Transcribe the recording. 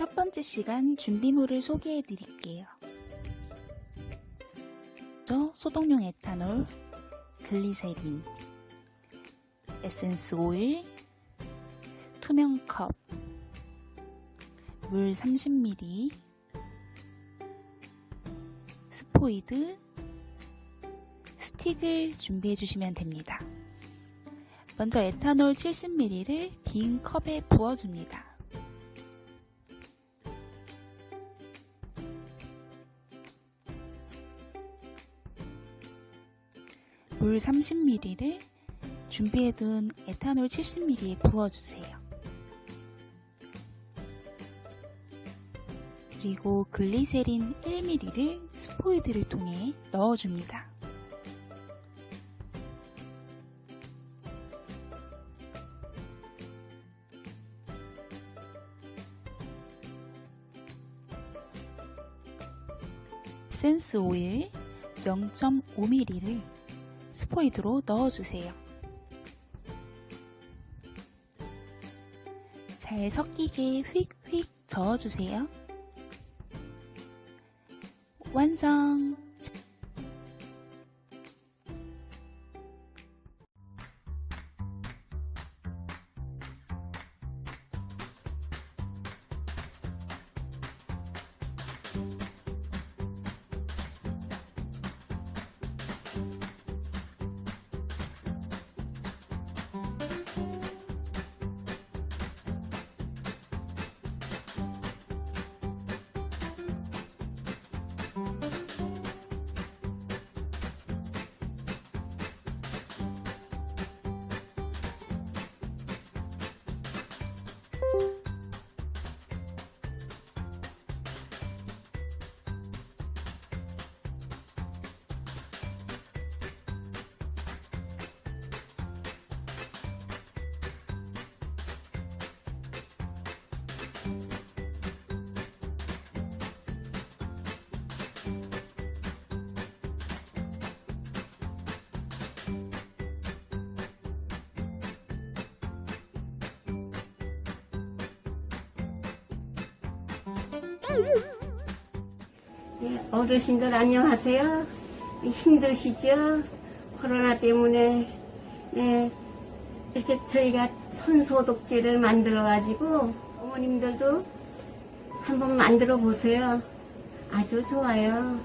첫 번째 시간 준비물을 소개해 드릴게요. 먼저 소독용 에탄올, 글리세린, 에센스 오일, 투명 컵, 물 30ml, 스포이드, 스틱을 준비해 주시면 됩니다. 먼저 에탄올 70ml를 빈 컵에 부어줍니다. 물 30ml를 준비해둔 에탄올 70ml에 부어주세요. 그리고 글리세린 1ml를 스포이드를 통해 넣어줍니다. 센스 오일 0.5ml를 스포이드로 넣어주세요. 잘 섞이게 휙휙 저어주세요. 완성! 어르신들 안녕하세요. 힘드시죠? 코로나 때문에 네, 이렇게 저희가 손소독제를 만들어 가지고 어머님들도 한번 만들어 보세요. 아주 좋아요.